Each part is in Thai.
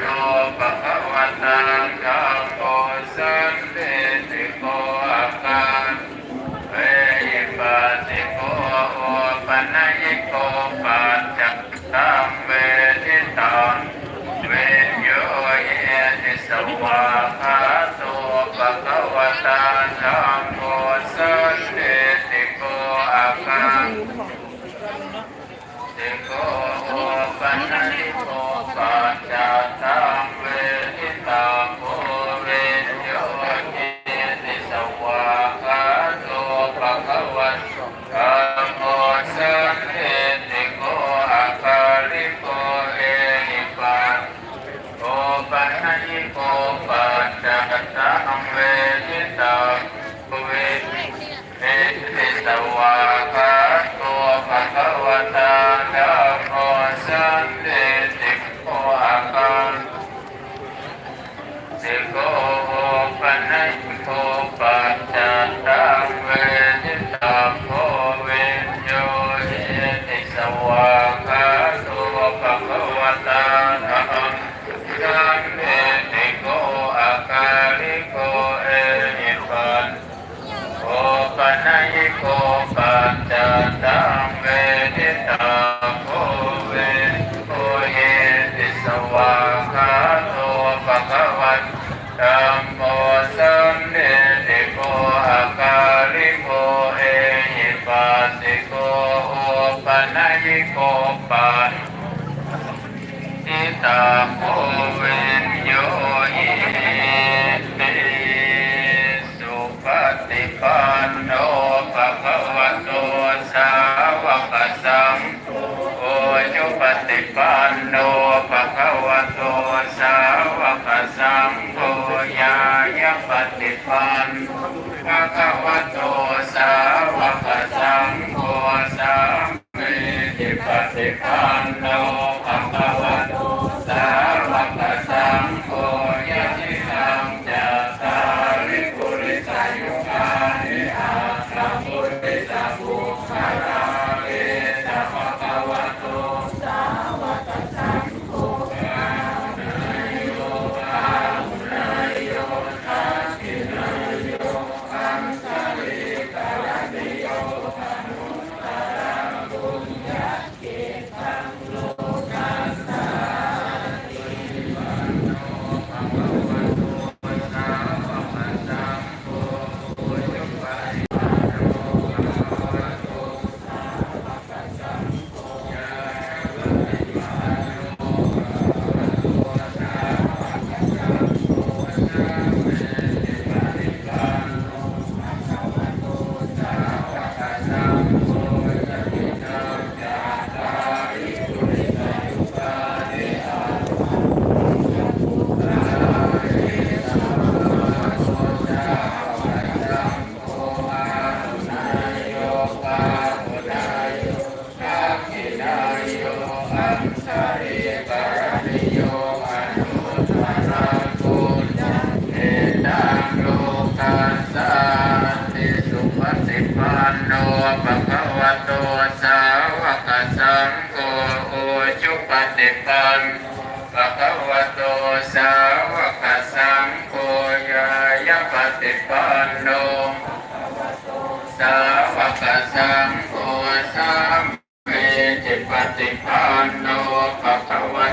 โตปะคะวะตังธัโมสันเตติโกอาการเวปาติโกโอปะนะยิโกปัจจักเวทิตังเวโยเยติสวาคาโตปะคะวังธัโมสันเตติโกอาการ ปัตตัมโมสัมเนติโกอาการิโกเอหิปัสสิโกโอปนัยกปันติตาโกเวนโยหิติสุปฏิปันโนภะวะโตสาวกสังโอจุปฏิปันโนภะ สาวกสังโฆยายปฏิปันภะคะวะโตสาวกสังโฆสามเมติปฏิปันโน จุปฏิปันปะคะวะโตสาวกสังโฆยายะปฏิปันโนสาวกสังโฆสามเมจิปฏิปันโนปะคะวะ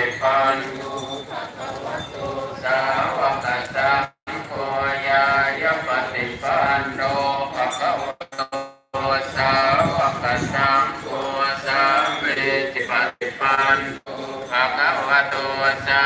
ฏิปันโนสาวกสังโฆยายปฏิปันโนภะคะวะโตสาวกสังโฆสามเวทิปฏิปันโนภะคะวะโตสา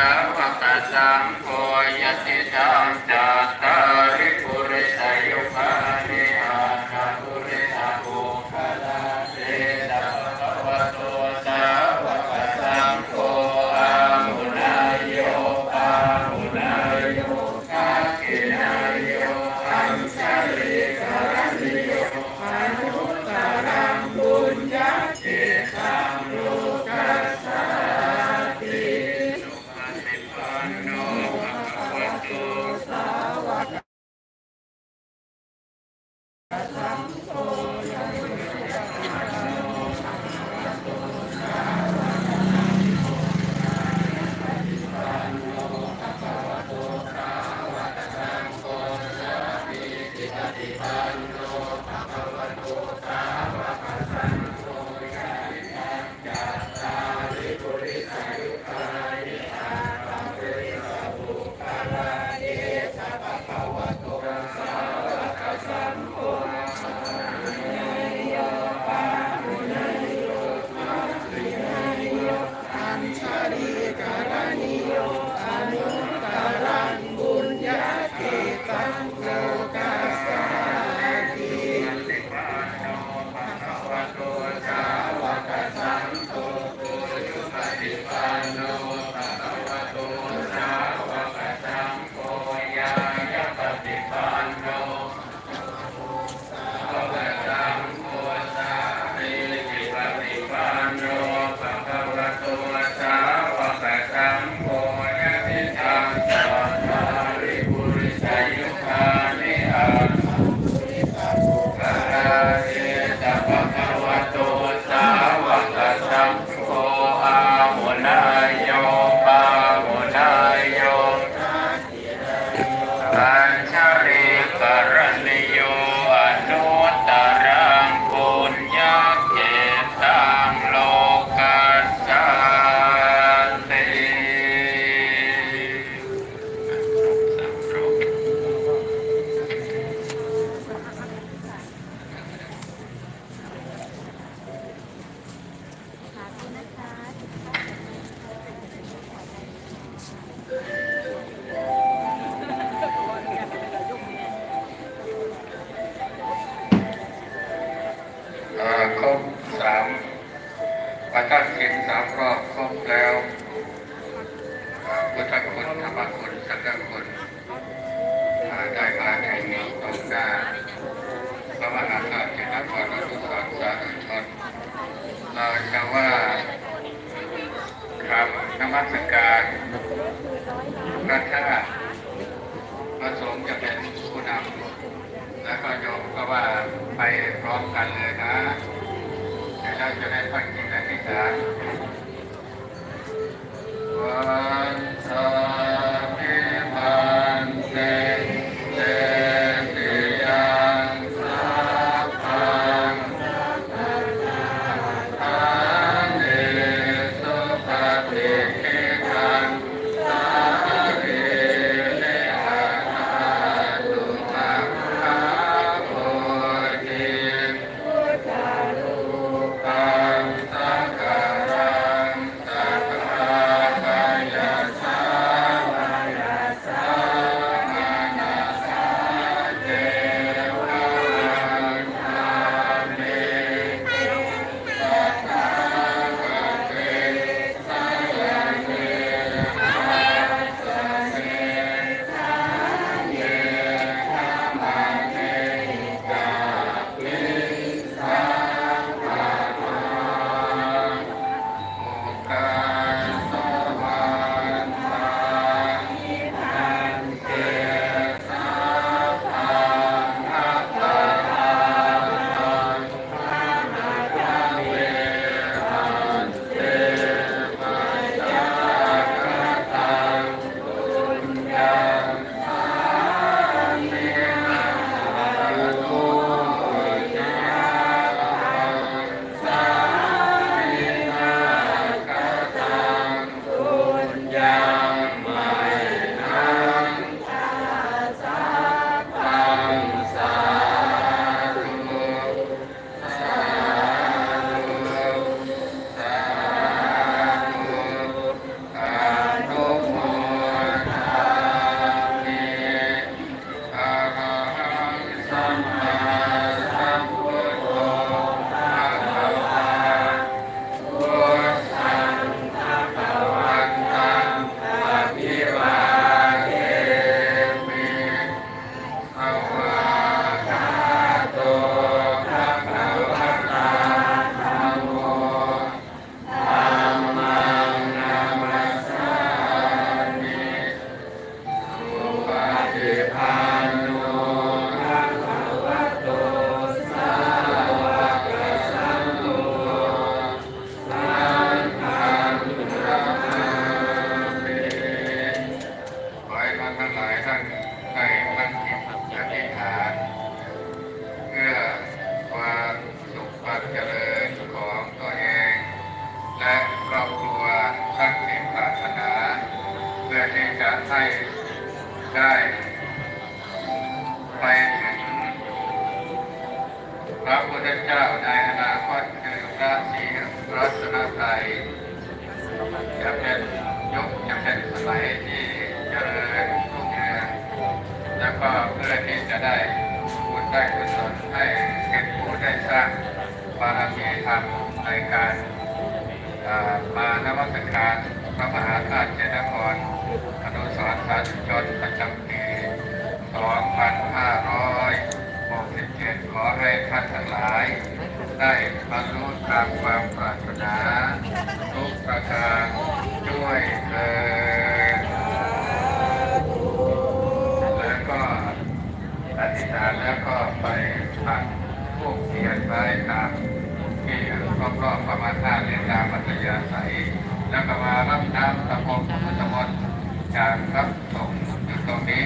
ร รบสามประทัดสินสามรอบครบแล้วพุทธคุณธรรมคุณสังฆคุณอ่าได้มาแห่งนี้ตรงหน้าพระมหาธาตุนครรุสรสาธุชนเราจะว่าคำนมัสการพระธาตุพระสงฆ์จะเป็นผู้นำแล้วก็โยมก็ว่าไปพร้อมกันเลยนะ เดี๋ยวเราจะได้ฟังกินและพิจารวันสา การอ่ามานวัตการพระมหาธาตุเจนครอนุสรสาธุชนประจำปี2567ขอให้ท่านทั้งหลาย ได้บรรลุตามความปรารถนา ทุกประการด้วยเถิดแล้วก็อธิษฐานแล้วก็ไปปักพวกเทียนไว้ตาม ที่รอบๆประมาณห้าเรียนตามมัธยาศัยแล้วก็มารับน้ำตะพงพุทธมนต์จากรับสงฆ์อยู่ตรงนี้